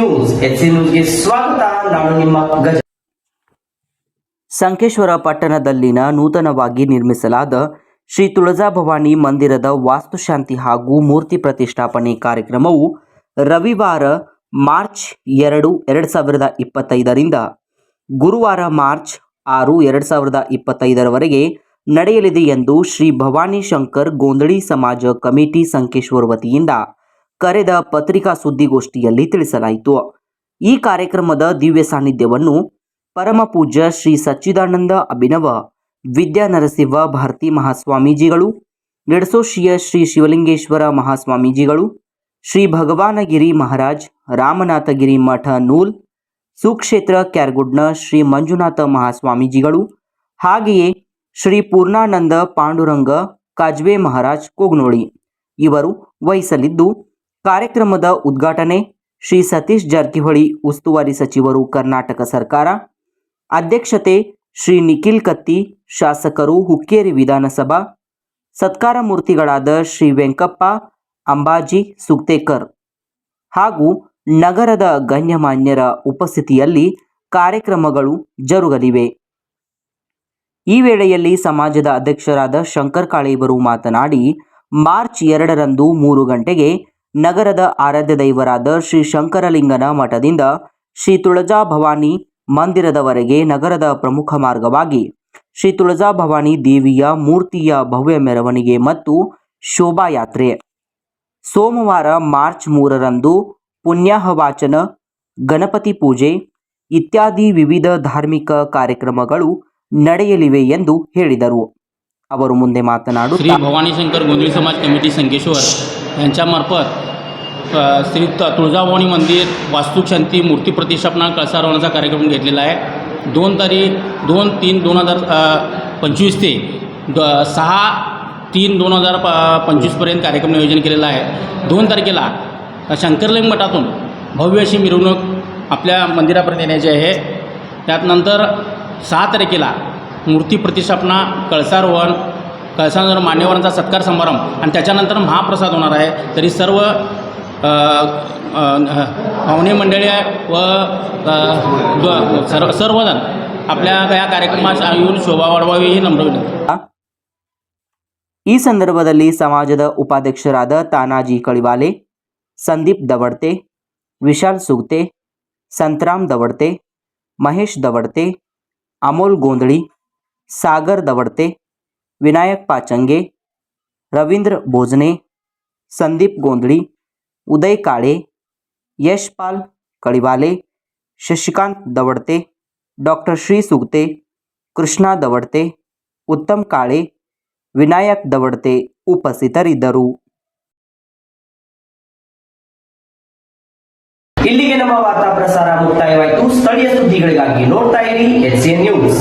H ನ್ಯೂಸ್ಗೆ ಸ್ವಾಗತ. ನಾನು ಗಜ ಸಂಕೇಶ್ವರ ಪಟ್ಟಣದಲ್ಲಿನ ನೂತನವಾಗಿ ನಿರ್ಮಿಸಲಾದ ಶ್ರೀ ತುಳಜಾಭವಾನಿ ಮಂದಿರದ ವಾಸ್ತುಶಾಂತಿ ಹಾಗೂ ಮೂರ್ತಿ ಪ್ರತಿಷ್ಠಾಪನೆ ಕಾರ್ಯಕ್ರಮವು ರವಿವಾರ, ಮಾರ್ಚ್ ಎರಡು ಎರಡು ಸಾವಿರದ ಇಪ್ಪತ್ತೈದರಿಂದ ಗುರುವಾರ ಮಾರ್ಚ್ ಆರು, ಎರಡು ಸಾವಿರದ ಇಪ್ಪತ್ತೈದರವರೆಗೆ ನಡೆಯಲಿದೆ ಎಂದು ಶ್ರೀ ಭವಾನಿ ಶಂಕರ್ ಗೋಂದಳಿ ಸಮಾಜ ಕಮಿಟಿ ಸಂಕೇಶ್ವರ ವತಿಯಿಂದ ಕರೆದ ಪತ್ರಿಕಾ ಸುದ್ದಿಗೋಷ್ಠಿಯಲ್ಲಿ ತಿಳಿಸಲಾಯಿತು. ಈ ಕಾರ್ಯಕ್ರಮದ ದಿವ್ಯ ಸಾನ್ನಿಧ್ಯವನ್ನು ಪರಮಪೂಜ್ಯ ಶ್ರೀ ಸಚ್ಚಿದಾನಂದ ಅಭಿನವ ವಿದ್ಯಾ ನರಸಿಂಹ ಭಾರತಿ ಮಹಾಸ್ವಾಮೀಜಿಗಳು ನಿಡಸೋಶಿಯ ಶ್ರೀ ಶಿವಲಿಂಗೇಶ್ವರ ಮಹಾಸ್ವಾಮೀಜಿಗಳು, ಶ್ರೀ ಭಗವಾನಗಿರಿ ಮಹಾರಾಜ್, ರಾಮನಾಥಗಿರಿ ಮಠ ನೂಲ್, ಸುಕ್ಷೇತ್ರ ಕ್ಯಾರ್ಗುಡ್ನ ಶ್ರೀ ಮಂಜುನಾಥ ಮಹಾಸ್ವಾಮೀಜಿಗಳು, ಹಾಗೆಯೇ ಶ್ರೀ ಪೂರ್ಣಾನಂದ ಪಾಂಡುರಂಗ ಕಾಜ್ವೆ ಮಹಾರಾಜ್ ಕೋಗ್ನೋಳಿ. ಇವರು ವಹಿಸಲಿದ್ದು ಕಾರ್ಯಕ್ರಮದ ಉದ್ಘಾಟನೆ ಶ್ರೀ ಸತೀಶ್ ಜಾರಕಿಹೊಳಿ, ಉಸ್ತುವಾರಿ ಸಚಿವರು, ಕರ್ನಾಟಕ ಸರ್ಕಾರ. ಅಧ್ಯಕ್ಷತೆ ಶ್ರೀ ನಿಖಿಲ್ ಕತ್ತಿ, ಶಾಸಕರು ಹುಕ್ಕೇರಿ ವಿಧಾನಸಭಾ. ಸತ್ಕಾರ ಮೂರ್ತಿಗಳಾದ ಶ್ರೀ ವೆಂಕಪ್ಪ, ಅಂಬಾಜಿ, ಸುಕ್ತೇಕರ್. ಹಾಗೂ ನಗರದ ಗಣ್ಯಮಾನ್ಯರ ಉಪಸ್ಥಿತಿಯಲ್ಲಿ ಕಾರ್ಯಕ್ರಮಗಳು ಜರುಗಲಿವೆ. ಈ ವೇಳೆಯಲ್ಲಿ ಸಮಾಜದ ಅಧ್ಯಕ್ಷರಾದ ಶಂಕರ್ ಕಾಳೇವರು ಮಾತನಾಡಿ, ಮಾರ್ಚ್ ಎರಡರಂದು ಮೂರು ಗಂಟೆಗೆ ನಗರದ ಆರಾಧ್ಯ ದೈವರಾದ ಶ್ರೀ ಶಂಕರಲಿಂಗನ ಮಠದಿಂದ ಶ್ರೀ ತುಳಜಾ ಭವಾನಿ ಮಂದಿರದವರೆಗೆ ನಗರದ ಪ್ರಮುಖ ಮಾರ್ಗವಾಗಿ ಶ್ರೀ ತುಳಜಾ ಭವಾನಿ ದೇವಿಯ ಮೂರ್ತಿಯ ಭವ್ಯ ಮೆರವಣಿಗೆ ಮತ್ತು ಶೋಭಾಯಾತ್ರೆ ಸೋಮವಾರ ಮಾರ್ಚ್ ಮೂರರಂದು ಪುಣ್ಯಾಹವಾಚನ ಗಣಪತಿ ಪೂಜೆ ಇತ್ಯಾದಿ ವಿವಿಧ ಧಾರ್ಮಿಕ ಕಾರ್ಯಕ್ರಮಗಳು ನಡೆಯಲಿವೆ ಎಂದು ಹೇಳಿದರು ಅವರು ಮುಂದೆ ಮಾತನಾಡುತ್ತಾ श्री भवानी शंकर गोंधळी समाज कमिटी संकेश्वर यांच्यामार्फत अ, श्री तुळजाभवानी मंदिर वास्तुशांती मूर्ती प्रतिष्ठापना कळसारवण्याचा कार्यक्रम घेतलेला आहे. दोन तारीख दोन तीन दोन हजार पंचवीस ते द सहा तीन दोन हजार प पंचवीसपर्यंत कार्यक्रम नियोजन केलेला आहे. दोन तारखेला शंकरलिंग मठातून भव्य अशी मिरवणूक आपल्या मंदिरापर्यंत येण्याची आहे. त्यात नंतर सहा तारखेला मूर्ती प्रतिष्ठापना कळसारोहण कळसारोहण मान्यवरांचा सत्कार समारंभ आणि त्याच्यानंतर महाप्रसाद होणार आहे. तरी सर्व पाहुणे मंडळी व अ, द- सर्व सर्वजण आपल्या या कार्यक्रमात येऊन शोभा वाढवावी ही नम्र विनंती ಈ ಸಂದರ್ಭದಲ್ಲಿ ಸಮಾಜದ ಉಪಾಧ್ಯಕ್ಷರಾದ ತಾನಾಜಿ ಕಳಿವಾಲೆ ಸಂದೀಪ್ ದವಡ್ತೆ ವಿಶಾಲ್ ಸುಗ್ತೆ ಸಂತರಾಮ್ ದವಡ್ತೆ ಮಹೇಶ್ ದವಡ್ತೆ ಅಮೋಲ್ ಗೋಂದಳಿ ಸಾಗರ್ ದವಡ್ತೆ ವಿನಾಯಕ್ ಪಾಚಂಗೆ ರವೀಂದ್ರ ಭೋಜನೆ ಸಂದೀಪ್ ಗೋಂದಳಿ ಉದಯ್ काळे यशपाल ಕಳಿವಾಲೆ शशिकांत दवडते, डॉक्टर श्री सुगते ಕೃಷ್ಣ ದವಡ್ತೆ ಉತ್ತಮ್ ಕಾಳೆ ವಿನಾಯಕ್ ದವಡ್ತೆ ಉಪಸ್ಥಿತರಿದ್ದರು ಇಲ್ಲಿಗೆ ನಮ್ಮ ವಾರ್ತಾ ಪ್ರಸಾರ ಮುಕ್ತಾಯವಾಯಿತು. ಸ್ಥಳೀಯ ಸುದ್ದಿಗಳಿಗಾಗಿ ನೋಡ್ತಾ ಇರಿ ಎಚ್ ನ್ಯೂಸ್.